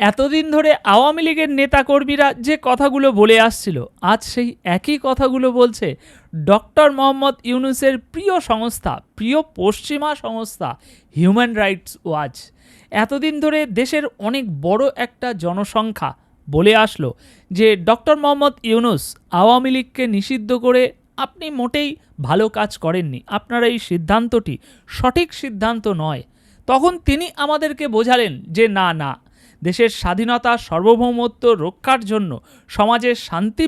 এতদিন ধরে আওয়ামী লীগের নেতাকর্মীরা যে কথাগুলো বলে আসছিল, আজ সেই একই কথাগুলো বলছে ডক্টর মোহাম্মদ ইউনুসের প্রিয় সংস্থা, প্রিয় পশ্চিমা সংস্থা হিউম্যান রাইটস ওয়াচ। এতদিন ধরে দেশের অনেক বড় একটা জনসংখ্যা বলে আসলো যে ডক্টর মোহাম্মদ ইউনুস আওয়ামী লীগকে নিষিদ্ধ করে আপনি মোটেই ভালো কাজ করেননি। আপনার এই সিদ্ধান্তটি সঠিক সিদ্ধান্ত নয়। তখন তিনি আমাদেরকে বোঝালেন যে না না দেশের স্বাধীনতা সার্বভৌমত্ব রক্ষার জন্য, সমাজের শান্তি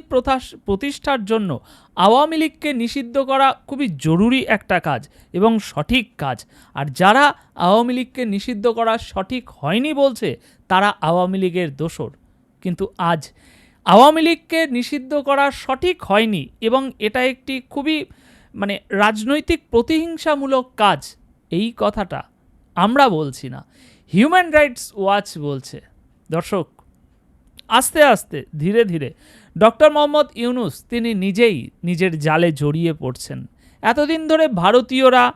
প্রতিষ্ঠার জন্য আওয়ামী লীগকে নিষিদ্ধ করা খুবই জরুরি একটা কাজ এবং সঠিক কাজ। আর যারা আওয়ামী লীগকে নিষিদ্ধ করা সঠিক হয়নি বলছে, তারা আওয়ামী লীগের দোসর কিন্তু আজ আওয়ামী লীগকে নিষিদ্ধ করা সঠিক হয়নি এবং এটা একটি খুবই মানে রাজনৈতিক প্রতিহিংসামূলক কাজ, এই কথাটা আমরা বলছি না। হিউম্যান রাইটস ওয়াচ বলছে। দর্শক, আস্তে আস্তে, ধীরে ধীরে, ডক্টর মোহাম্মদ ইউনুস তিনি নিজেই নিজের জালে জড়িয়ে পড়ছেন। এতদিন ধরে ভারতীয়রা,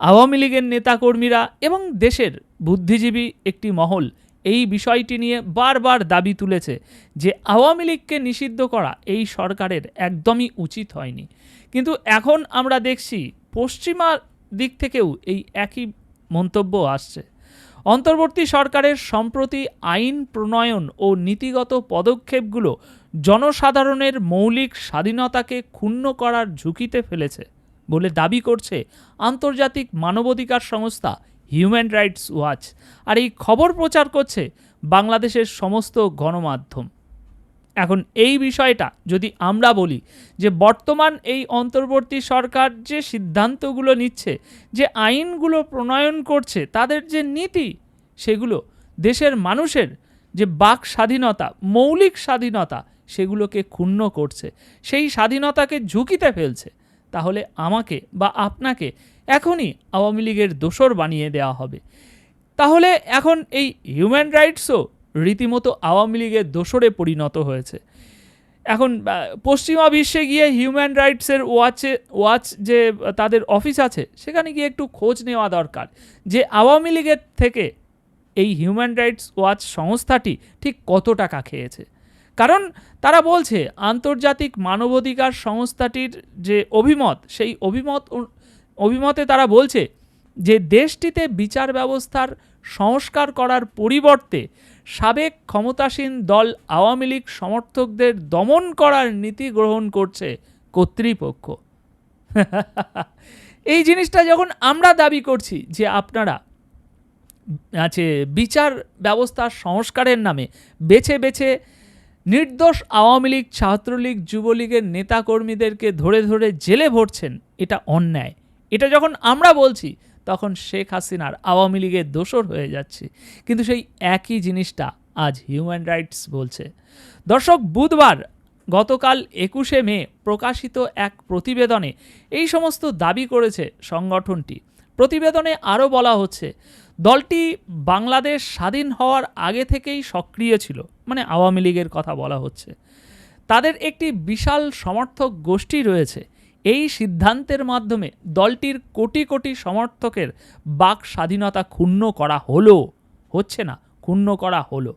আওয়ামী লীগের নেতাকর্মীরা এবং দেশের বুদ্ধিজীবী একটি মহল এই বিষয়টি নিয়ে বারবার দাবি তুলেছে যে আওয়ামী লীগকে নিষিদ্ধ করা এই সরকারের একদমই উচিত হয়নি। কিন্তু এখন আমরা দেখছি পশ্চিমা দিক থেকেও এই একই মন্তব্য আসছে। অন্তর্বর্তী সরকারের সম্প্রতি আইন, প্রণয়ন ও নীতিগত পদক্ষেপগুলো জনসাধারণের মৌলিক স্বাধীনতাকে ক্ষুণ্ণ করার ঝুঁকিতে ফেলেছে বলে দাবি করছে আন্তর্জাতিক মানবাধিকার সংস্থা হিউম্যান রাইটস ওয়াচ। আর এই খবর প্রচার করছে বাংলাদেশের সমস্ত গণমাধ্যম। এখন এই বিষয়টা যদি আমরা বলি যে বর্তমান এই অন্তর্বর্তী সরকার যে সিদ্ধান্তগুলো নিচ্ছে, যে আইনগুলো প্রণয়ন করছে, তাদের যে নীতি, সেগুলো দেশের মানুষের যে বাক স্বাধীনতা, মৌলিক স্বাধীনতা, সেগুলোকে ক্ষুণ্ণ করছে। সেই স্বাধীনতাকে ঝুঁকিতে ফেলছে। তাহলে আমাকে বা আপনাকে এখনই আওয়ামী লীগের দোসর বানিয়ে দেওয়া হবে। তাহলে এখন এই হিউম্যান রাইটসও রীতিমতো আওয়ামী লীগের দোসরে পরিণত হয়েছে। এখন পশ্চিমা বিশ্বে গিয়ে হিউম্যান রাইটসের ওয়াচে ওয়াচ যে তাদের অফিস আছে, সেখানে গিয়ে একটু খোঁজ নেওয়া দরকার যে আওয়ামী লীগের থেকে এই হিউম্যান রাইটস ওয়াচ সংস্থাটি ঠিক কত টাকা খেয়েছে। কারণ তারা বলছে, আন্তর্জাতিক মানবাধিকার সংস্থাটির যে অভিমত, সেই অভিমত অভিমতে তারা বলছে যে দেশটিতে বিচার ব্যবস্থার সংস্কার করার পরিবর্তে সাবেক ক্ষমতাসীন দল আওয়ামী লীগ সমর্থকদের দমন করার নীতি গ্রহণ করছে কর্তৃপক্ষ। এই জিনিসটা যখন আমরা দাবি করছি যে আপনারা আছে বিচার ব্যবস্থার সংস্কারের নামে বেছে বেছে নির্দোষ আওয়ামী লীগ, ছাত্রলীগ, যুবলীগের নেতাকর্মীদেরকে ধরে ধরে জেলে ভরছেন, এটা অন্যায়। এটা যখন আমরা বলছি তখন শেখ হাসিনার আওয়ামী লীগের দোসর হয়ে যাচ্ছে। কিন্তু সেই একই জিনিসটা আজ হিউম্যান রাইটস বলছে। দর্শক, বুধবার গতকাল একুশে মে প্রকাশিত এক প্রতিবেদনে এই সমস্ত দাবি করেছে সংগঠনটি। প্রতিবেদনে আরও বলা হচ্ছে, দলটি বাংলাদেশ স্বাধীন হওয়ার আগে থেকেই সক্রিয় ছিল মানে আওয়ামী লীগের কথা বলা হচ্ছে। তাদের একটি বিশাল সমর্থক গোষ্ঠী রয়েছে এই সিদ্ধান্তের মাধ্যমে দলটির কোটি কোটি সমর্থকের বাক স্বাধীনতা ক্ষুণ্ণ করা হলো, হচ্ছে না, ক্ষুণ্ণ করা হলো।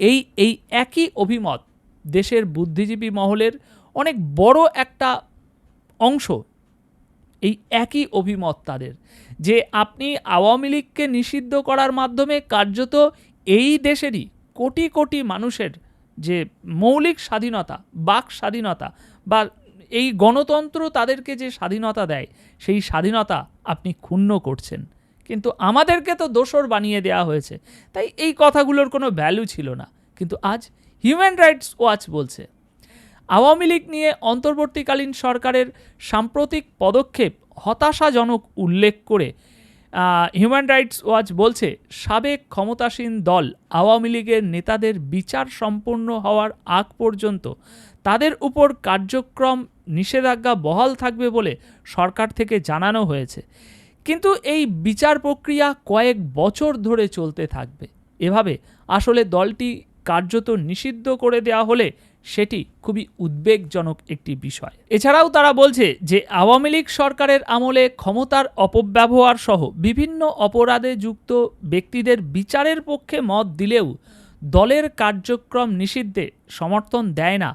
এই এই একই অভিমত দেশের বুদ্ধিজীবী মহলের অনেক বড় একটা অংশ, এই একই অভিমত তাদের, যে আপনি আওয়ামী লীগকে নিষিদ্ধ করার মাধ্যমে কার্যত এই দেশেরই কোটি কোটি মানুষের যে মৌলিক স্বাধীনতা, বাক স্বাধীনতা বা এই গণতন্ত্র তাদেরকে যে স্বাধীনতা দেয়, সেই স্বাধীনতা আপনি ক্ষুণ্ণ করছেন। কিন্তু আমাদেরকে তো দোষর বানিয়ে দেওয়া হয়েছে। তাই এই কথাগুলোর কোনো ভ্যালু ছিল না। কিন্তু আজ হিউম্যান রাইটস ওয়াচ বলছে, আওয়ামী লীগ নিয়ে অন্তর্বর্তীকালীন সরকারের সাম্প্রতিক পদক্ষেপ হতাশাজনক উল্লেখ করে হিউম্যান রাইটস ওয়াচ বলছে, সাবেক ক্ষমতাসীন দল আওয়ামী লীগের নেতাদের বিচার সম্পন্ন হওয়ার আগ পর্যন্ত তাদের উপর কার্যক্রম নিষেধাজ্ঞা বহাল থাকবে বলে সরকার থেকে জানানো হয়েছে। কিন্তু এই বিচার প্রক্রিয়া কয়েক বছর ধরে চলতে থাকবে। এভাবে আসলে দলটি কার্যত নিষিদ্ধ করে দেওয়া হলে সেটি খুবই উদ্বেগজনক একটি বিষয়। এছাড়াও তারা বলছে যে, আওয়ামী লীগ সরকারের আমলে ক্ষমতার অপব্যবহার সহ বিভিন্ন অপরাধে যুক্ত ব্যক্তিদের বিচারের পক্ষে মত দিলেও দলের কার্যক্রম নিষিদ্ধে সমর্থন দেয় না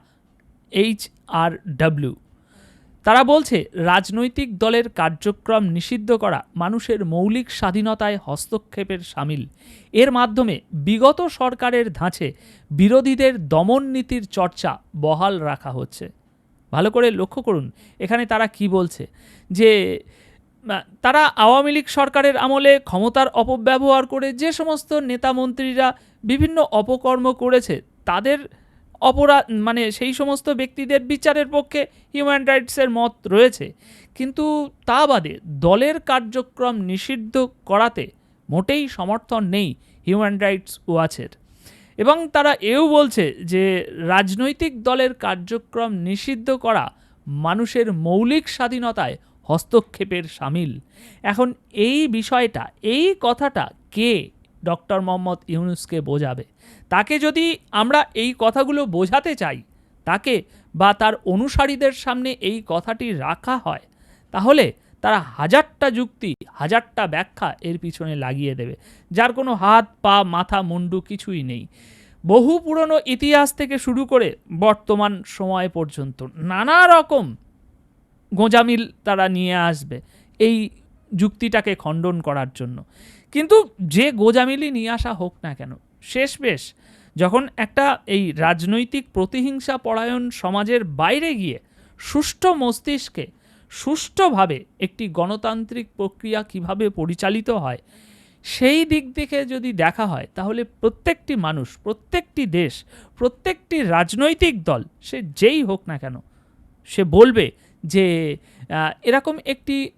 এইচ আর ডাব্লিউ। তারা বলছে, রাজনৈতিক দলের কার্যক্রম নিষিদ্ধ করা মানুষের মৌলিক স্বাধীনতায় হস্তক্ষেপের সামিল। এর মাধ্যমে বিগত সরকারের ধাঁচে বিরোধীদের দমন নীতির চর্চা বহাল রাখা হচ্ছে। ভালো করে লক্ষ্য করুন, এখানে তারা কি বলছে? যে তারা আওয়ামী লীগ সরকারের আমলে ক্ষমতার অপব্যবহার করে যে সমস্ত নেতা মন্ত্রীরা বিভিন্ন অপকর্ম করেছে, তাদের অপরাধ মানে সেই সমস্ত ব্যক্তিদের বিচারের পক্ষে হিউম্যান রাইটসের মত রয়েছে। কিন্তু তা বাদে দলের কার্যক্রম নিষিদ্ধ করাতে মোটেই সমর্থন নেই হিউম্যান রাইটস ওয়াচের এবং তারা এও বলছে যে, রাজনৈতিক দলের কার্যক্রম নিষিদ্ধ করা মানুষের মৌলিক স্বাধীনতায় হস্তক্ষেপের সামিল। এখন এই বিষয়টা, এই কথাটা কে ডক্টর মোহাম্মদ ইউনুসকে বোঝাবে। তাকে যদি আমরা এই কথাগুলো বোঝাতে চাই, তাকে বা তার অনুসারীদের সামনে এই কথাটি রাখা হয়, তাহলে তারা হাজারটা যুক্তি, হাজারটা ব্যাখ্যা এর পিছনে লাগিয়ে দেবে, যার কোনো হাত, পা, মাথা, মুন্ডু কিছুই নেই। বহু পুরনো ইতিহাস থেকে শুরু করে বর্তমান সময় পর্যন্ত নানা রকম গোঁজামিল তারা নিয়ে আসবে। এই যুক্তিটাকে খণ্ডন করার জন্য। কিন্তু যে গোজামিলি নিয়ে আসা হোক না কেন, শেষ বেশ, যখন একটা এই রাজনৈতিক প্রতিহিংসা পরায়ণ সমাজের বাইরে গিয়ে সুষ্ঠু মস্তিষ্কে সুষ্ঠুভাবে একটি গণতান্ত্রিক প্রক্রিয়া কীভাবে পরিচালিত হয়, সেই দিক থেকে যদি দেখা হয়, তাহলে প্রত্যেকটি মানুষ, প্রত্যেকটি দেশ, প্রত্যেকটি রাজনৈতিক দল, সে যেই হোক না কেন, সে বলবে যে এরকম একটি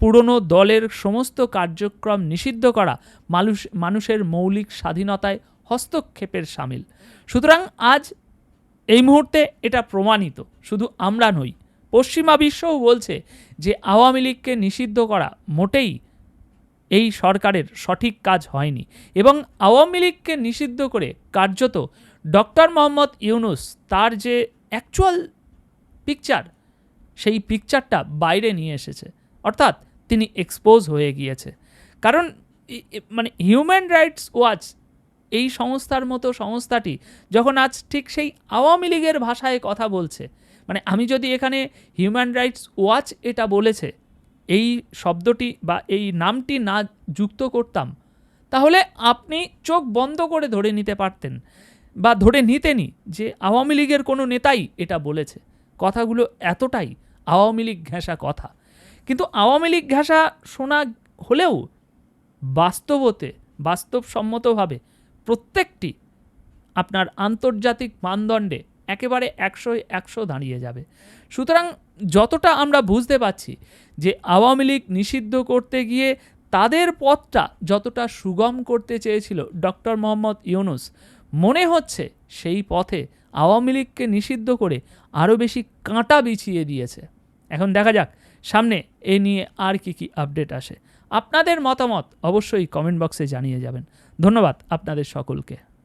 পুরনো দলের সমস্ত কার্যক্রম নিষিদ্ধ করা মানুষ মানুষের মৌলিক স্বাধীনতায় হস্তক্ষেপের সামিল। সুতরাং আজ এই মুহূর্তে এটা প্রমাণিত, শুধু আমরা নই, পশ্চিমা বিশ্বও বলছে যে আওয়ামী লীগকে নিষিদ্ধ করা মোটেই এই সরকারের সঠিক কাজ হয়নি এবং আওয়ামী লীগকে নিষিদ্ধ করে কার্যত ডক্টর মোহাম্মদ ইউনুস তার যে অ্যাকচুয়াল পিকচার সেই পিকচারটা বাইরে নিয়ে এসেছে। অর্থাৎ তিনি এক্সপোজ হয়ে গিয়েছে। কারণ মানে হিউম্যান রাইটস ওয়াচ এই সংস্থার মতো সংস্থাটি যখন আজ ঠিক সেই আওয়ামী লীগের ভাষায় কথা বলছে মানে আমি যদি এখানে হিউম্যান রাইটস ওয়াচ এটা বলেছে, এই শব্দটি বা এই নামটি না যুক্ত করতাম, তাহলে আপনি চোখ বন্ধ করে ধরে নিতে পারতেন বা ধরে নিতেনই যে আওয়ামী লীগের কোনো নেতাই এটা বলেছে। কথাগুলো এতটাই আওয়ামী লীগ ঘেঁষা কথা। কিন্তু আওয়ামী লীগ ঘেঁষা শোনা হলেও বাস্তবতে, বাস্তবসম্মতভাবে প্রত্যেকটি আপনার আন্তর্জাতিক মানদণ্ডে একেবারে একশো একশো দাঁড়িয়ে যাবে। সুতরাং যতটা আমরা বুঝতে পারছি যে আওয়ামী লীগ নিষিদ্ধ করতে গিয়ে তাদের পথটা যতটা সুগম করতে চেয়েছিল ডক্টর মোহাম্মদ ইউনুস, মনে হচ্ছে সেই পথে আওয়ামী লীগকে নিষিদ্ধ করে আরও বেশি কাঁটা বিছিয়ে দিয়েছে। এখন দেখা যাক সামনে এ নিয়ে আর কি কি আপডেট আসে? আপনাদের মতামত অবশ্যই কমেন্ট বক্সে জানিয়ে যাবেন। ধন্যবাদ আপনাদের সকলকে।